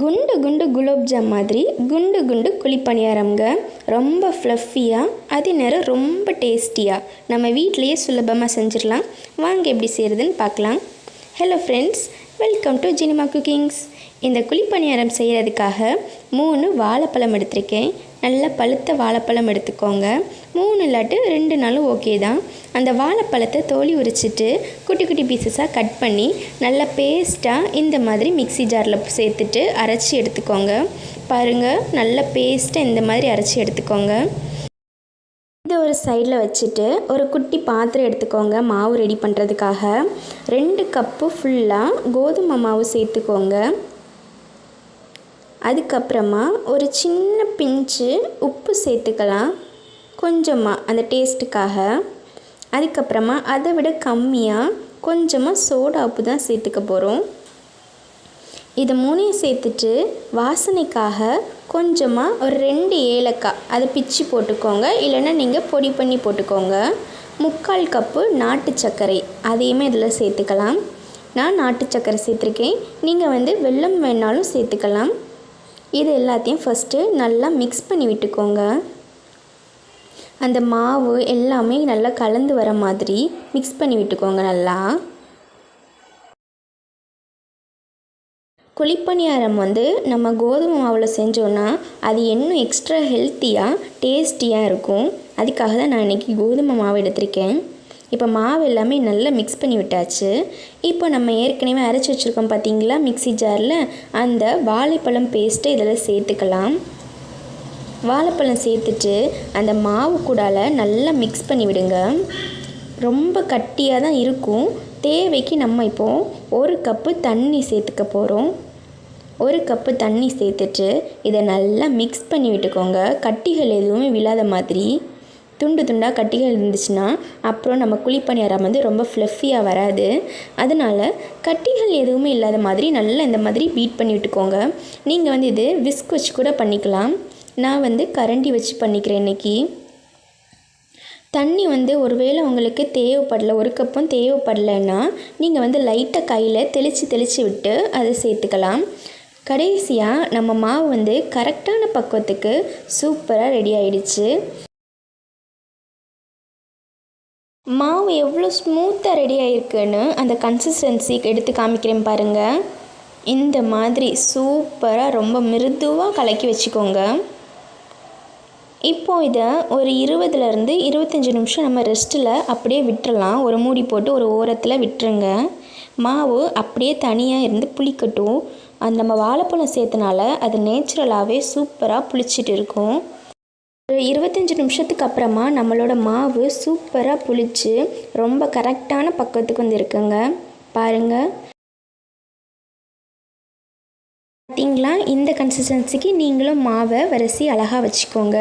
குண்டு குண்டு குலோப்ஜாம் மாதிரி குண்டு குண்டு குழிப்பணியாரம்ங்க. ரொம்ப ஃப்ளஃபியாக அதே நேரம் ரொம்ப டேஸ்டியாக நம்ம வீட்டிலையே சுலபமாக செஞ்சிடலாம். வாங்க எப்படி செய்கிறதுன்னு பார்க்கலாம். Hello friends welcome to Jinima cookings இந்த குழிப்பணியாரம் செய்கிறதுக்காக மூணு வாழைப்பழம் எடுத்திருக்கேன். நல்லா பழுத்த வாழைப்பழம் எடுத்துக்கோங்க. மூணு இல்லாட்டு ரெண்டு நாளும் ஓகே தான். அந்த வாழைப்பழத்தை தோலி உரிச்சிட்டு குட்டி குட்டி பீசஸாக கட் பண்ணி நல்லா பேஸ்ட்டாக இந்த மாதிரி மிக்ஸி ஜாரில் சேர்த்துட்டு அரைச்சி எடுத்துக்கோங்க. பாருங்கள் நல்ல பேஸ்ட்டாக இந்த மாதிரி அரைச்சி எடுத்துக்கோங்க. இதை ஒரு சைடில் வச்சுட்டு ஒரு குட்டி பாத்திரம் எடுத்துக்கோங்க மாவு ரெடி பண்ணுறதுக்காக ரெண்டு கப்பு ஃபுல்லாக கோதுமை மாவு சேர்த்துக்கோங்க. அதுக்கப்புறமா ஒரு சின்ன பிஞ்சு உப்பு சேர்த்துக்கலாம். கொஞ்சமாக அந்த டேஸ்ட்டுக்காக அதுக்கப்புறமா அதை விட கம்மியாக கொஞ்சமாக சோடா உப்பு தான் சேர்த்துக்க போகிறோம் இதை மூணையும் சேர்த்துட்டு வாசனைக்காக கொஞ்சமாக ஒரு ரெண்டு ஏலக்காய் அதை பிச்சு போட்டுக்கோங்க. இல்லைன்னா நீங்கள் பொடி பண்ணி போட்டுக்கோங்க. முக்கால் கப்பு நாட்டு சர்க்கரை அதையுமே இதில் சேர்த்துக்கலாம். நான் நாட்டு சர்க்கரை சேர்த்துருக்கேன். நீங்கள் வந்து வெல்லம் வேணாலும் சேர்த்துக்கலாம். இது எல்லாத்தையும் ஃபஸ்ட்டு நல்லா மிக்ஸ் பண்ணி விட்டுக்கோங்க. அந்த மாவு எல்லாமே நல்லா கலந்து வர மாதிரி மிக்ஸ் பண்ணி விட்டுக்கோங்க நல்லா. குழிப்பணியாரம் வந்து நம்ம கோதுமை மாவில் செஞ்சோன்னா அது இன்னும் எக்ஸ்ட்ரா ஹெல்த்தியாக டேஸ்டியாக இருக்கும். அதுக்காக தான் நான் இன்றைக்கி கோதுமை மாவு எடுத்திருக்கேன். இப்போ மாவு எல்லாமே நல்லா மிக்ஸ் பண்ணி விட்டாச்சு. இப்போ நம்ம ஏற்கனவே அரைச்சி வச்சுருக்கோம் பார்த்தீங்களா மிக்ஸி ஜாரில் அந்த வாழைப்பழம் பேஸ்ட்டை இதில் சேர்த்துக்கலாம். வாழைப்பழம் சேர்த்துட்டு அந்த மாவு கூடால நல்லா மிக்ஸ் பண்ணி விடுங்க ரொம்ப கட்டியாக தான் இருக்கும். தேவைக்கு நம்ம இப்போது ஒரு கப்பு தண்ணி சேர்த்துக்க போகிறோம் ஒரு கப்பு தண்ணி சேர்த்துட்டு இதை நல்லா மிக்ஸ் பண்ணி விட்டுக்கோங்க. கட்டிகள் எதுவுமே விழாத மாதிரி. துண்டு துண்டாக கட்டிகள் இருந்துச்சுன்னா அப்புறம் நம்ம குழிப்பணியாரம் வந்து ரொம்ப ஃப்ளஃபியாக வராது. அதனால் கட்டிகள் எதுவுமே இல்லாத மாதிரி நல்லா இந்த மாதிரி பீட் பண்ணி விட்டுக்கோங்க. நீங்கள் வந்து இது விஸ்க் வச்சு கூட பண்ணிக்கலாம். நான் வந்து கரண்டி வச்சு பண்ணிக்கிறேன் இன்றைக்கி தண்ணி வந்து ஒருவேளை உங்களுக்கு தேவைப்படல ஒரு கப்பும் தேவைப்படலைன்னா நீங்கள் வந்து லைட்டாக கையில் தெளித்து தெளித்து விட்டு அதை சேர்த்துக்கலாம். கடைசியாக நம்ம மாவு வந்து கரெக்டான பக்குவத்துக்கு சூப்பராக ரெடி ஆயிடுச்சு. மாவு எவ்வளோ ஸ்மூத்தாக ரெடி ஆகிருக்குன்னு அந்த கன்சிஸ்டன்சி எடுத்து காமிக்கிறேன் பாருங்கள் இந்த மாதிரி சூப்பராக ரொம்ப மிருதுவாக கலக்கி வச்சுக்கோங்க. இப்போ இதை ஒரு இருபதுலேருந்து இருபத்தஞ்சி நிமிஷம் நம்ம ரெஸ்ட்டில் அப்படியே விட்டுறலாம். ஒரு மூடி போட்டு ஒரு ஓரத்தில் விட்டுருங்க. மாவு அப்படியே தனியாக இருந்து புளிக்கட்டும். அது நம்ம வாழைப்பழம் சேர்த்தனால அது நேச்சுரலாகவே சூப்பராக புளிச்சிட்டு இருக்கும். ஒரு இருபத்தஞ்சி நிமிஷத்துக்கு அப்புறமா நம்மளோட மாவு சூப்பராக புளிச்சு ரொம்ப கரெக்டான பக்கத்துக்கு வந்து இருக்குங்க பாருங்கள் பார்த்தீங்களா? இந்த கன்சிஸ்டன்சிக்கு நீங்களும் மாவை வரிசி அழகாக வச்சுக்கோங்க.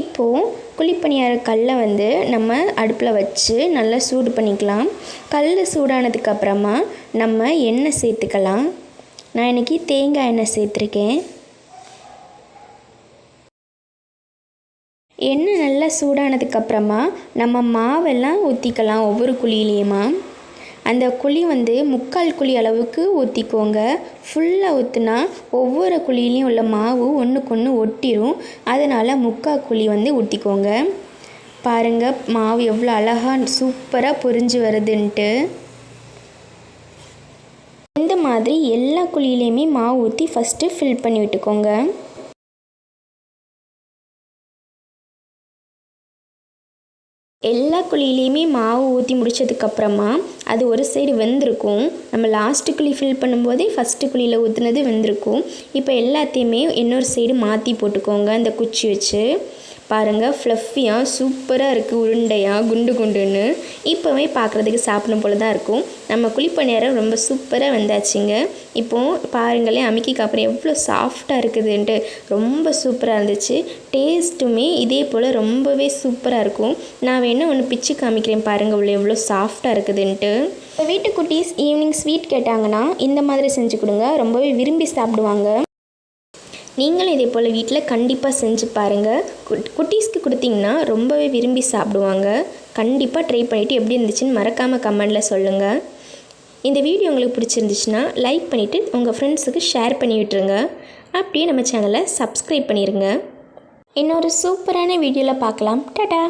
இப்போது குழிப்பணியார கல்லை வந்து நம்ம அடுப்பில் வச்சு நல்லா சூடு பண்ணிக்கலாம். கல் சூடானதுக்கப்புறமா நம்ம எண்ணெய் சேர்த்துக்கலாம். நான் இன்றைக்கி தேங்காய் எண்ணெய் சேர்த்துருக்கேன். எண்ணெய் நல்லா சூடானதுக்கப்புறமா நம்ம மாவெல்லாம் ஊற்றிக்கலாம் ஒவ்வொரு குழியிலையுமா. அந்த குழி வந்து முக்கால் குழி அளவுக்கு ஊற்றிக்கோங்க ஃபுல்லாக ஊற்றுனா ஒவ்வொரு குழியிலையும் உள்ள மாவு ஒன்றுக்கு ஒன்று ஒட்டிடும் அதனால் முக்கால் குழி வந்து ஊற்றிக்கோங்க பாருங்கள் மாவு எவ்வளோ அழகாக சூப்பராக பொரிஞ்சு வருதுன்ட்டு. இந்த மாதிரி எல்லா குழியிலையுமே மாவு ஊற்றி ஃபஸ்ட்டு ஃபில் பண்ணி விட்டுக்கோங்க. எல்லா குழியிலையுமே மாவு ஊற்றி முடித்ததுக்கப்புறமா அது ஒரு சைடு வெந்திருக்கும். நம்ம லாஸ்ட்டு குழி ஃபில் பண்ணும்போதே ஃபஸ்ட்டு குழியில் ஊற்றுனது வெந்திருக்கும். இப்போ எல்லாத்தையுமே இன்னொரு சைடு மாற்றி போட்டுக்கோங்க. அந்த குச்சி வச்சு. பாருங்கள் ஃப்ளஃபியாக சூப்பராக இருக்குது உருண்டையாக குண்டு குண்டுன்னு. இப்போவே பார்க்குறதுக்கு சாப்பிடும் போல தான் இருக்கும். நம்ம குளிப்ப நேரம் ரொம்ப சூப்பராக வந்தாச்சுங்க. இப்போது பாருங்களேன் அமுக்கிக்கு அப்புறம் எவ்வளோ சாஃப்டாக இருக்குதுன்ட்டு. ரொம்ப சூப்பராக இருந்துச்சு. டேஸ்ட்டுமே இதே போல் ரொம்பவே சூப்பராக இருக்கும். நான் வேணால் ஒன்று பிச்சு காமிக்கிறேன் பாருங்கள் உள்ள எவ்வளோ சாஃப்டாக இருக்குதுன்ட்டு. வீட்டு குட்டீஸ் ஈவினிங் ஸ்வீட் கேட்டாங்கன்னா இந்த மாதிரி செஞ்சு கொடுங்க. ரொம்பவே விரும்பி சாப்பிடுவாங்க. நீங்களும் இதே போல் வீட்டில் கண்டிப்பாக செஞ்சு பாருங்கள் குட் குட்டீஸ்க்கு கொடுத்தீங்கன்னா ரொம்பவே விரும்பி சாப்பிடுவாங்க. கண்டிப்பாக ட்ரை பண்ணிவிட்டு எப்படி இருந்துச்சுன்னு மறக்காமல் கமெண்டில் சொல்லுங்கள் இந்த வீடியோ உங்களுக்கு பிடிச்சிருந்துச்சுன்னா லைக் பண்ணிவிட்டு உங்கள் ஃப்ரெண்ட்ஸுக்கு ஷேர் பண்ணி விட்டுருங்க. அப்படியே நம்ம சேனலை சப்ஸ்கிரைப் பண்ணிடுங்க இன்னொரு சூப்பரான வீடியோவில் பார்க்கலாம். டாடா!